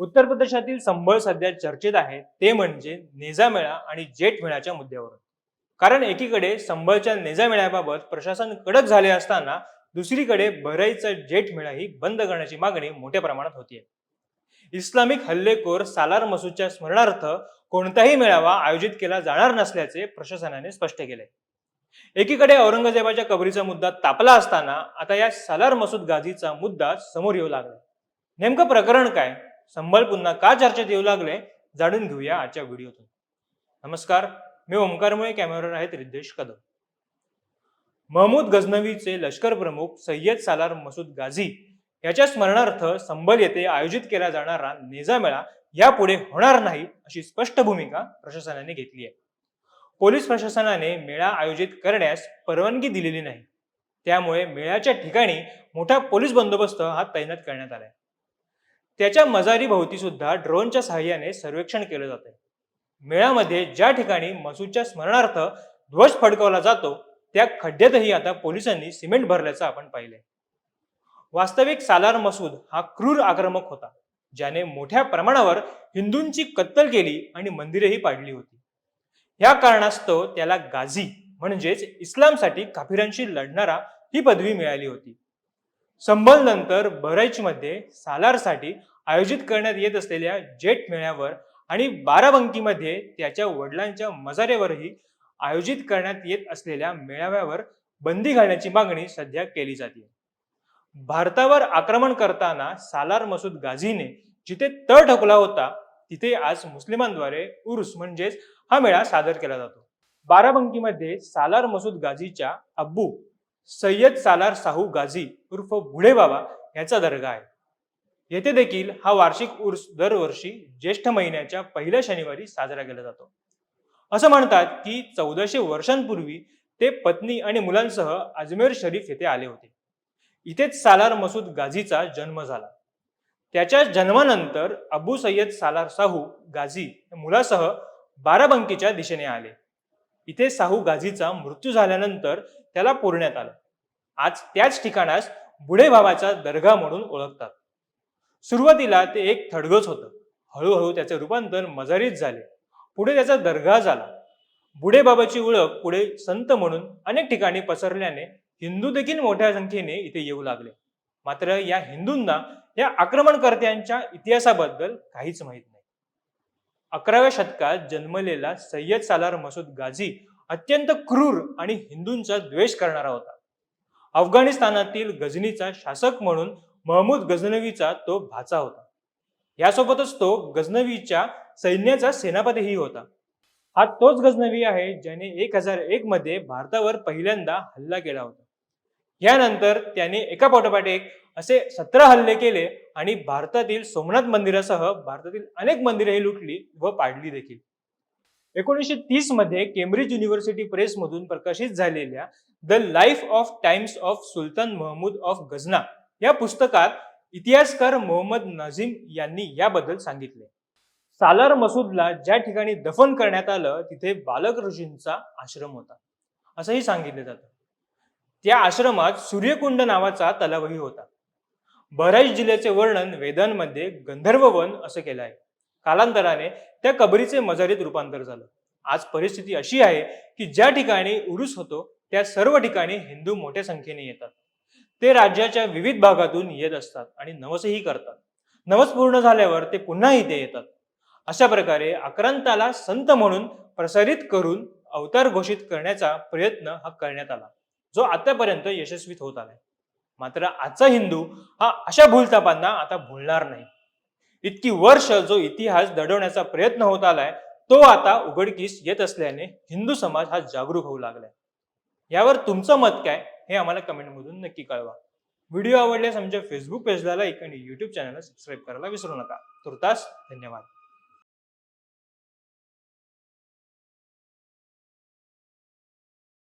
उत्तर प्रदेशातील संबळ सध्या चर्चेत आहे ते म्हणजे नेजा मेळा आणि जेठ मेळ्याच्या मुद्द्यावरून कारण एकीकडे संबळच्या नेजा मेळ्याबाबत प्रशासन कडक झाले असताना दुसरीकडे भराईचा जेठ मेळाही बंद करण्याची मागणी मोठ्या प्रमाणात होतीये. इस्लामिक हल्लेखोर सालार मसूदच्या स्मरणार्थ कोणताही मेळावा आयोजित केला जाणार नसल्याचे प्रशासनाने स्पष्ट केले. एकीकडे औरंगजेबाच्या कबरीचा मुद्दा तापला असताना आता या सालार मसूद गाझीचा मुद्दा समोर येऊ लागला. नेमकं प्रकरण काय? संबळ पुन्हा का चर्चेत येऊ लागले जाणून घेऊया आजच्या व्हिडिओतून. नमस्कार मी ओंकारमुळे कॅमेरावर आहेत रिद्देश कदम. महमूद गझनवीचे लष्कर प्रमुख सय्यद सालार मसूद गाझी याच्या स्मरणार्थ संबल येथे आयोजित केला जाणारा नेजा मेळा यापुढे होणार नाही अशी स्पष्ट भूमिका प्रशासनाने घेतली आहे. पोलीस प्रशासनाने मेळा आयोजित करण्यास परवानगी दिलेली नाही. त्यामुळे मेळ्याच्या ठिकाणी मोठा पोलीस बंदोबस्त हा तैनात करण्यात आलाय. त्याच्या मजारी भोवती सुद्धा ड्रोनच्या सहाय्याने सर्वेक्षण केलं जाते मेळ्यामध्ये ज्या ठिकाणी मसूदच्या स्मरणार्थ ध्वज फडकवला जातो त्या खड्ड्यातही आता पोलिसांनी सिमेंट भरल्याचं आपण पाहिले वास्तविक सालार मसूद हा क्रूर आक्रमक होता ज्याने मोठ्या प्रमाणावर हिंदूंची कत्तल केली आणि मंदिरेही पाडली होती. या कारणास्तव त्याला गाझी म्हणजेच इस्लामसाठी काफिरांशी लढणारा ही पदवी मिळाली होती. संभल नंतर बहराईचमध्ये सालारसाठी आयोजित करण्यात येत असलेल्या जेट मेळ्यावर आणि बाराबंकीमध्ये त्याच्या वडिलांच्या मजारेवरही आयोजित करण्यात येत असलेल्या मेळाव्यावर बंदी घालण्याची मागणी सध्या केली जाते. भारतावर आक्रमण करताना सालार मसूद गाझीने जिथे तळ ठोकला होता तिथे आज मुस्लिमांद्वारे उर्स म्हणजेच हा मेळा सादर केला जातो. बाराबंकीमध्ये सालार मसूद गाझीच्या अब्बू सय्यद सालार साहू गाझी उर्फ बुढे बाबा याचा दर्गा आहे. येथे देखील हा वार्षिक उर्स दरवर्षी ज्येष्ठ महिन्याच्या पहिल्या शनिवारी साजरा केला जातो. असं म्हणतात की चौदाशे वर्षांपूर्वी ते पत्नी आणि मुलांसह अजमेर शरीफ येथे आले होते. इथेच सालार मसूद गाझीचा जन्म झाला. त्याच्या जन्मानंतर अबू सय्यद सालार साहू गाझी मुलासह बाराबंकीच्या दिशेने आले. इथे साहू गाझीचा मृत्यू झाल्यानंतर त्याला पुरण्यात आलं. आज त्याच ठिकाणास बुढेभावाचा दर्गा म्हणून ओळखतात. सुरुवातीला ते एक थडगच होतं. हळूहळू त्याचे रूपांतर मजारीत झाले. पुढे त्याचा दर्गा झाला. बुढे बाबाची ओळख पुढे संत म्हणून अनेक ठिकाणी पसरल्याने हिंदू देखील मोठ्या संख्येने इथे येऊ लागले. मात्र या हिंदूंना या आक्रमणकर्त्यांच्या इतिहासाबद्दल काहीच माहीत नाही. अकराव्या शतकात जन्मलेला सय्यद सालार मसूद गाझी अत्यंत क्रूर आणि हिंदूंचा द्वेष करणारा होता. अफगाणिस्तानातील गझनीचा शासक म्हणून महमूद गझनवीचा तो भाचा होता. यासोबतच तो गझनवीच्या सैन्याचा सेनापतीही होता. हा तोच गझनवी आहे ज्याने एक हजार एक मध्ये भारतावर पहिल्यांदा हल्ला केला होता. यानंतर त्याने एका पाठोपाठ एक असे सतरा हल्ले केले आणि भारतातील सोमनाथ मंदिरासह भारतातील अनेक मंदिरेही लुटली व पाडली देखील. एकोणीसशे तीसमध्ये केम्ब्रिज युनिव्हर्सिटी प्रेसमधून प्रकाशित झालेल्या the life of times of Sultan Mahmud of Ghazna या पुस्तकात इतिहासकार मोहम्मद नझीम यांनी याबद्दल सांगितले. सालार मसूदला ज्या ठिकाणी दफन करण्यात आलं तिथे बालक ऋषींचा आश्रम होता. असंही सांगितलं जातं. त्या आश्रमात सूर्यकुंड नावाचा तलावही होता. बहराईच जिल्ह्याचे वर्णन वेदांमध्ये गंधर्ववन असं केलं आहे. कालांतराने त्या कबरीचे मजारीत रूपांतर झालं. आज परिस्थिती अशी आहे की ज्या ठिकाणी उरुस होतो त्या सर्व ठिकाणी हिंदू मोठ्या संख्येने येतात. ते राज्याच्या विविध भागातून येत असतात आणि नवसही करतात. नवस पूर्ण झाल्यावर ते पुन्हा इथे येतात. अशा प्रकारे आक्रांताला संत म्हणून प्रसारित करून अवतार घोषित करण्याचा प्रयत्न हा करण्यात आला जो आतापर्यंत यशस्वीत होत आलाय. मात्र आजचा हिंदू हा अशा भूलतापांना आता भुलणार नाही. इतकी वर्ष जो इतिहास दडवण्याचा प्रयत्न होत आलाय तो आता उघडकीस येत असल्याने हिंदू समाज हा जागरूक होऊ लागलाय. यावर तुमचं मत काय हे आम्हाला कमेंटमधून नक्की कळवा. व्हिडिओ आवडल्यास आमच्या फेसबुक पेजला लाईक आणि युट्यूब चॅनलला सबस्क्राईब करायला विसरू नका. तुर्तास धन्यवाद.